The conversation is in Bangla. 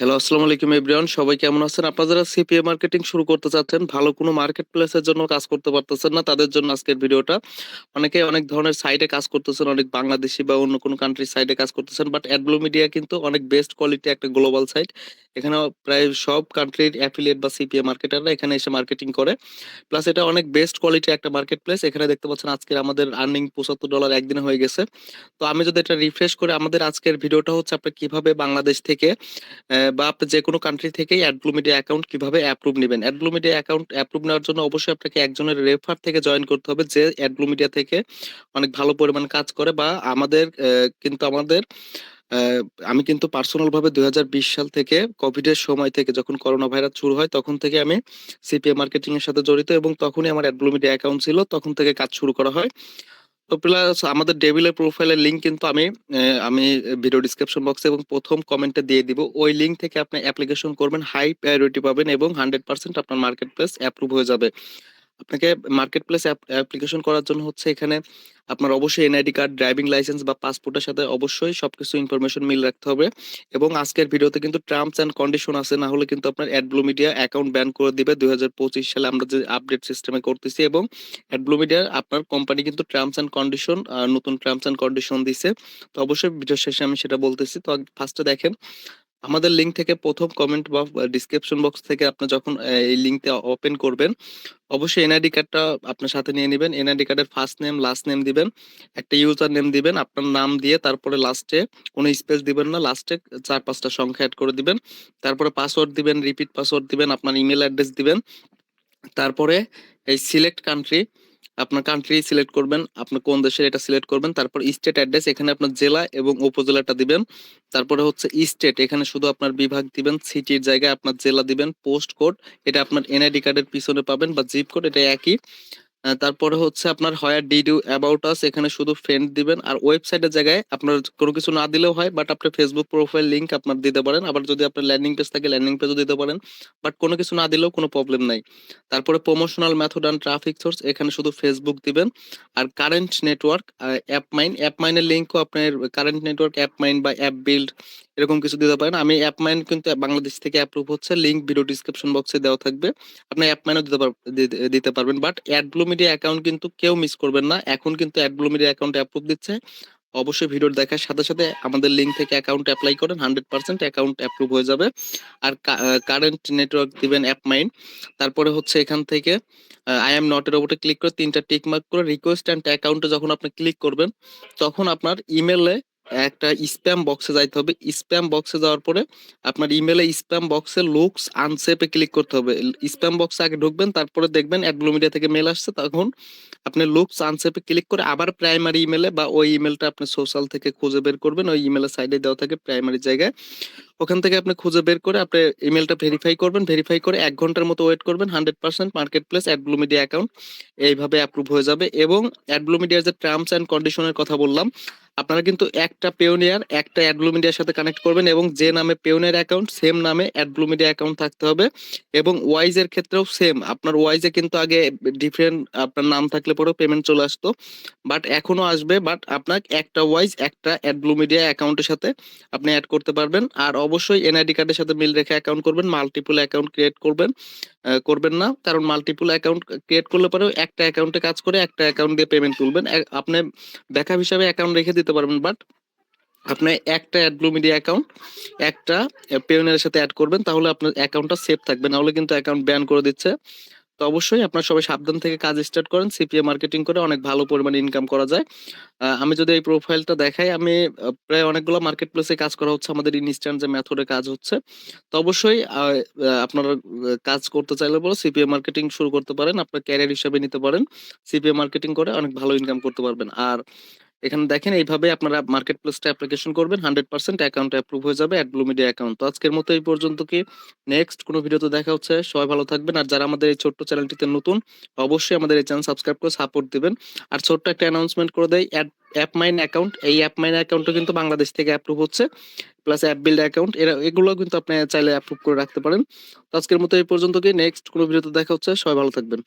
হ্যালো, আসসালামু আলাইকুম এভরিওয়ান। সবাই কেমন আছেন? আপনারা যারা সিপিএ মার্কেটিং শুরু করতে চাচ্ছেন, ভালো কোনো মার্কেট প্লেসের জন্য কাজ করতে পারতেছেন না, তাদের জন্য আজকের ভিডিওটা। অনেকে অনেক ধরনের সাইটে কাজ করতেছেন, অনেক বাংলাদেশি বা অন্য কোনো কান্ট্রির সাইটে কাজ করতেছেন। বাট অ্যাডব্লু মিডিয়া কিন্তু অনেক বেস্ট কোয়ালিটি একটা গ্লোবাল সাইট। এখানে প্রায় সব কান্ট্রির অ্যাফিলিয়েট বা সিপিএ মার্কেটাররা এখানে এসে মার্কেটিং করে। প্লাস এটা অনেক বেস্ট কোয়ালিটি একটা মার্কেট প্লেস। এখানে দেখতে পাচ্ছেন আজকের আমাদের আর্নিং $৭৫ একদিনে হয়ে গেছে। তো আমি যদি এটা রিফ্রেশ করে আমাদের আজকের ভিডিওটা হচ্ছে আপনি কীভাবে বাংলাদেশ থেকে বা আপনি যেকোনো কান্ট্রি থেকেই অ্যাডব্লু মিডিয়া অ্যাকাউন্ট কীভাবে অ্যাপ্রুভ নেবেন অ্যাডব্লু মিডিয়া অ্যাকাউন্ট অ্যাপ্রুভ নেওয়ার জন্য অবশ্যই আপনাকে একজনের রেফার থেকে জয়েন করতে হবে যে অ্যাডব্লু মিডিয়া থেকে অনেক ভালো পরিমাণ কাজ করে বা আমাদের কিন্তু আমাদের আমি কিন্তু পার্সোনাল ভাবে ২০২০ সাল থেকে কোভিডের সময় থেকে যখন করোনা ভাইরাস শুরু হয় তখন থেকে আমি সিপিএ মার্কেটিং এর সাথে জড়িত এবং তখনই আমার অ্যাডব্লু মিডিয়া অ্যাকাউন্ট ছিল। তখন থেকে কাজ শুরু করা হয়। তো প্লাস আমাদের ডেভিলের প্রোফাইলের লিঙ্ক কিন্তু আমি আমি ভিডিও ডিসক্রিপশন বক্সে এবং প্রথম কমেন্টে দিয়ে দিব। ওই লিঙ্ক থেকে আপনি অ্যাপ্লিকেশন করবেন, হাই প্রায়োরিটি পাবেন এবং 100% আপনার মার্কেট প্লেস অ্যাপ্রুভ হয়ে যাবে। আপনাকে মার্কেট প্লেস অ্যাপ অ্যাপ্লিকেশন করার জন্য হচ্ছে এখানে আপনার অবশ্যই এনআইডি কার্ড, ড্রাইভিং লাইসেন্স বা পাসপোর্টের সাথে অবশ্যই সবকিছু ইনফরমেশন মিল রাখতে হবে এবং আজকের ভিডিওতে কিন্তু টার্মস অ্যান্ড কন্ডিশন আছে না হলে কিন্তু আপনার অ্যাডব্লু মিডিয়া অ্যাকাউন্ট ব্যান করে দিবে ২০২৫ সালে আমরা যে আপডেট সিস্টেমে করতেছি এবং অ্যাডব্লু মিডিয়া আপনার কোম্পানি কিন্তু টার্মস অ্যান্ড কন্ডিশন নতুন টার্মস অ্যান্ড কন্ডিশন দিছে। তো অবশ্যই ভিডিও শেষে আমি সেটা বলতেছি। তো ফার্স্টে দেখেন আমাদের লিঙ্ক থেকে প্রথম কমেন্ট বা ডেসক্রিপশন বক্স থেকে আপনি যখন এই লিংকটা ওপেন করবেন, অবশ্যই এনআইডি কার্ডটা আপনার সাথে নিয়ে নিবেন। এনআইডি কার্ডের ফার্স্ট নেম, লাস্ট নেম দিবেন। একটা ইউজার নেম দিবেন। আপনার নাম দিয়ে তারপরে লাস্টে কোনো স্পেস দিবেন না। লাস্টে চার পাঁচটা সংখ্যা এড করে দিবেন। তারপরে পাসওয়ার্ড দিবেন, রিপিট পাসওয়ার্ড দিবেন, আপনার ইমেইল অ্যাড্রেস দিবেন। তারপরে এই সিলেক্ট কান্ট্রি আপনার কান্ট্রি সিলেক্ট করবেন। আপনি কোন দেশের এটা সিলেক্ট করবেন। তারপর স্টেট অ্যাড্রেস এখানে আপনার জেলা এবং উপজেলাটা দিবেন। তারপরে হচ্ছে স্টেট এখানে শুধু আপনার বিভাগ দিবেন। সিটির জায়গায় আপনার জেলা দিবেন। পোস্ট কোড এটা আপনার এনআইডি কার্ডের পিছনে পাবেন বা জিপ কোড এটা একই। তারপরে হচ্ছে আপনার where did you about us এখানে শুধু ফ্রেন্ড দিবেন। আর ওয়েবসাইটের জায়গায় আপনার কোনো কিছু না দিলেও হয় বাট আপনার ফেসবুক প্রোফাইল লিঙ্ক আপনার দিতে পারেন। আবার যদি আপনার ল্যান্ডিং পেজ থাকে ল্যান্ডিং পেজও দিতে পারেন। বাট কোনো কিছু না দিলেও কোনো প্রবলেম নাই। তারপরে promotional method and traffic source এখানে শুধু ফেসবুক দিবেন। আর current network app mine app মাইনের লিঙ্কও আপনার কারেন্ট নেটওয়ার্ক অ্যাপ মাইন বা অ্যাপ বিল্ড এরকম কিছু দিতে পারেন। আমি অ্যাপ মাইন কিন্তু বাংলাদেশ থেকে অ্যাপ্রুভ হচ্ছে। লিংক ভিডিও ডেসক্রিপশন বক্সে দেওয়া থাকবে। আপনি অ্যাপমাইনও দিতে পার দিতে দিতে পারবেন। But AdBlue media account কিন্তু কেউ মিস করবেন না। এখন কিন্তু অ্যাডব্লু মিডিয়া অ্যাকাউন্ট অ্যাপ্রুভ দিচ্ছে। অবশ্যই ভিডিও দেখার সাথে, সাথে আমাদের লিঙ্ক থেকে অ্যাকাউন্ট অ্যাপ্লাই করেন। 100% অ্যাকাউন্ট অ্যাপ্রুভ হয়ে যাবে। আর কারেন্ট নেটওয়ার্ক দিবেন অ্যাপ মাইন তারপরে হচ্ছে এখান থেকে আই এম নট এর উপরে ক্লিক করে ৩ টা টিক মার্ক করে রিকোয়েস্ট অ্যান্ড অ্যাকাউন্টে যখন আপনি ক্লিক করবেন, তখন আপনার ইমেইলে একটা স্প্যাম বক্সে যাইতে হবে। স্প্যাম বক্সে যাওয়ার পরে আপনার ইমেইলে স্প্যাম বক্সে লুকস আনসেভ এ ক্লিক করতে হবে। স্প্যাম বক্সে আগে ঢুকবেন তারপরে দেখবেন অ্যাডব্লু মিডিয়া থেকে মেল আসছে তখন আপনি লুকস আনসেভ এ ক্লিক করে আবার প্রাইমারি ইমেইলে বা ওই ইমেইলটা আপনি সোশ্যাল থেকে খুঁজে বের করবেন। ওই ইমেইলের সাইডে দেওয়া থাকে প্রাইমারি জায়গায়। ওখান থেকে আপনি খুঁজে বের করে আপনি ইমেইলটা ভেরিফাই করবেন। ভেরিফাই করে এক ঘণ্টার মতো ওয়েট করবেন। 100% market place AdBlue media account এইভাবে অ্যাপ্রুভ হয়ে যাবে এবং অ্যাডব্লু মিডিয়ার যে টার্মস অ্যান্ড কন্ডিশন এর কথা বললাম, আপনারা কিন্তু একটা পেওনিয়ার একটা অ্যাডব্লু মিডিয়ার সাথে কানেক্ট করবেন এবং যে নামে পেওনিয়ার অ্যাকাউন্ট সেম নামে অ্যাডব্লু মিডিয়া অ্যাকাউন্ট থাকতে হবে এবং ওয়াইজ এর ক্ষেত্রেও সেম। আপনার ওয়াইজ কিন্তু আগে ডিফারেন্ট আপনার নাম থাকলে পরেও পেমেন্ট চলে আসতো। বাট এখনও আসবে বাট আপনার একটা ওয়াইজ একটা অ্যাডব্লু মিডিয়া অ্যাকাউন্টের সাথে আপনি অ্যাড করতে পারবেন। আর অবশ্যই এনআইডি কার্ডের সাথে মিল রেখে অ্যাকাউন্ট করবেন। মাল্টিপল অ্যাকাউন্ট ক্রিয়েট করবেন করবেন না। কারণ মাল্টিপল অ্যাকাউন্ট ক্রিয়েট করলে পরেও একটা অ্যাকাউন্টে কাজ করে, একটা অ্যাকাউন্ট দিয়ে পেমেন্ট তুলবেন। আপনি ব্যাকআপ হিসাবে অ্যাকাউন্ট রেখে দিতে পারবেন বাট আপনি একটা অ্যাডব্লু মিডিয়া অ্যাকাউন্ট একটা পেওনিয়ারের সাথে এড করবেন, তাহলে আপনার অ্যাকাউন্টটা সেফ থাকবে। নাহলে কিন্তু অ্যাকাউন্ট ব্যান করে দিচ্ছে। তো অবশ্যই আপনারা সবাই সাবধান থেকে কাজ স্টার্ট করেন। সিপিএ মার্কেটিং করে অনেক ভালো পরিমাণে ইনকাম করা যায়। আমি যদি এই প্রোফাইলটা দেখাই, আমি প্রায় অনেকগুলো মার্কেট প্লেসে কাজ করা হচ্ছে। আমাদের ইনস্ট্যান্ট যে মেথডে কাজ হচ্ছে। তো অবশ্যই আপনারা কাজ করতে চাইলে পরে সিপিএ মার্কেটিং শুরু করতে পারেন। আপনার ক্যারিয়ার হিসেবে নিতে পারেন। সিপিএ মার্কেটিং করে অনেক ভালো ইনকাম করতে পারবেন। আর এখানে দেখেন, এইভাবে আপনারা মার্কেট প্লেসটা অ্যাপ্লিকেশন করবেন। 100% অ্যাকাউন্ট অ্যাপ্রুভ হয়ে যাবে অ্যাডব্লু মিডিয়া অ্যাকাউন্ট। তো আজকের মতো এই পর্যন্ত কি নেক্সট কোনো ভিডিওতে দেখা হচ্ছে। সবাই ভালো থাকবেন। আর যারা আমাদের এই ছোট্ট চ্যানেলটিতে নতুন, অবশ্যই আমাদের এই চ্যানেল সাবস্ক্রাইব করে সাপোর্ট দিবেন। আর ছোট্ট একটা অ্যানাউন্সমেন্ট করে দেই অ্যাড মাইন অ্যাকাউন্ট এই অ্যাপমাইন অ্যাকাউন্টও কিন্তু বাংলাদেশ থেকে অ্যাপ্রুভ হচ্ছে। প্লাস অ্যাপ বিল্ড অ্যাকাউন্ট এরা এগুলোও কিন্তু আপনি চাইলে অ্যাপ্রুভ করে রাখতে পারেন। তো আজকের মতো এই পর্যন্ত কি নেক্সট কোনো ভিডিওতে দেখা হচ্ছে। সবাই ভালো থাকবেন।